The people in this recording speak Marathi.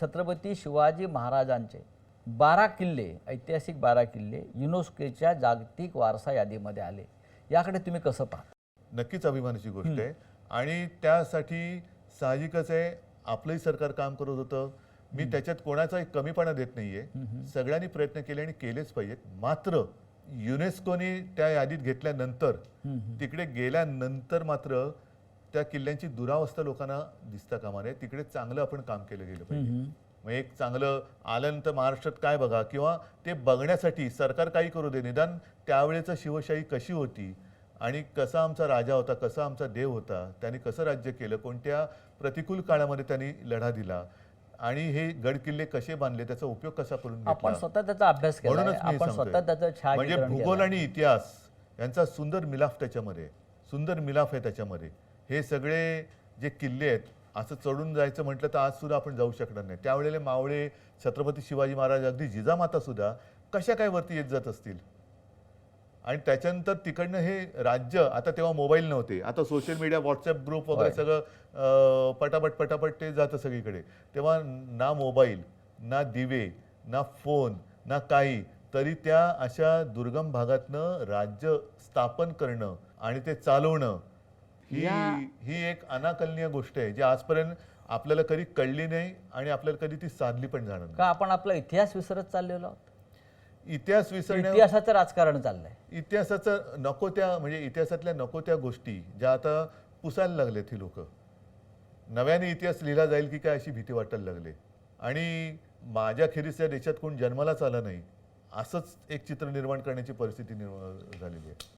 छत्रपती शिवाजी महाराजांचे बारा किल्ले ऐतिहासिक बारा किल्ले युनेस्कोच्या जागतिक वारसा यादीमध्ये आले. याकडे तुम्ही कसं पाहता? नक्कीच अभिमानाची गोष्ट आहे. आणि त्यासाठी साहजिकच आहे आपलंही सरकार काम करत होतं. मी त्याच्यात कोणाचाही कमीपणा देत नाहीये. सगळ्यांनी प्रयत्न केले आणि केलेच पाहिजेत. मात्र युनेस्कोने त्या यादीत घेतल्यानंतर तिकडे गेल्यानंतर मात्र त्या किल्ल्यांची दुरावस्था लोकांना दिसता कामा नये तिकडे चांगलं आपण काम केलं गेलं पाहिजे. मग एक चांगलं आल्यानंतर महाराष्ट्रात काय बघा किंवा ते बघण्यासाठी सरकार काही करू दे निदान त्यावेळेचं शिवशाही कशी होती आणि कसा आमचा राजा होता कसा आमचा देव होता त्यांनी कसं राज्य केलं कोणत्या प्रतिकूल काळामध्ये त्यांनी लढा दिला आणि हे गड किल्ले कसे बांधले त्याचा उपयोग कसा करून आपण स्वतः त्याचा अभ्यास केला म्हणूनच मी आपण सांगतोय. म्हणजे भूगोल. आणि इतिहास यांचा सुंदर मिलाफ त्याच्यामध्ये सुंदर मिलाफ आहे त्याच्यामध्ये. हे सगळे जे किल्ले आहेत असं चढून जायचं म्हटलं तर आज सुद्धा आपण जाऊ शकणार नाही. त्यावेळेला मावळे छत्रपती शिवाजी महाराज अगदी जिजामाता सुद्धा कशा काय वरती येत जात असतील? आणि त्याच्यानंतर तिकडनं हे राज्य आता तेव्हा मोबाईल नव्हते आता सोशल मीडिया व्हॉट्सअप ग्रुप वगैरे. सगळं पटापट पटापट ते जातं सगळीकडे. तेव्हा ना मोबाईल ना दिवे ना फोन ना काही तरी त्या अशा दुर्गम भागातनं राज्य स्थापन करणं आणि ते चालवणं ही ही एक अनाकलनीय गोष्ट आहे जी आजपर्यंत आपल्याला कधी कळली नाही आणि आपल्याला कधी ती साधली पण जाणार नाही. का आपण आपला इतिहास विसरत चाललेलो आहोत? इतिहास विसरण्या इतिहासाचं राजकारण चाललंय. इतिहासाचं नको त्या म्हणजे इतिहासातल्या नको त्या गोष्टी ज्या आता पुसायला लागलेत ही लोक. नव्याने इतिहास लिहिला जाईल की काय अशी भीती वाटायला लागली. आणि माझ्या खेरीस या देशात कोण जन्मालाच आलं नाही असंच एक चित्र निर्माण करण्याची परिस्थिती निर्माण झालेली आहे.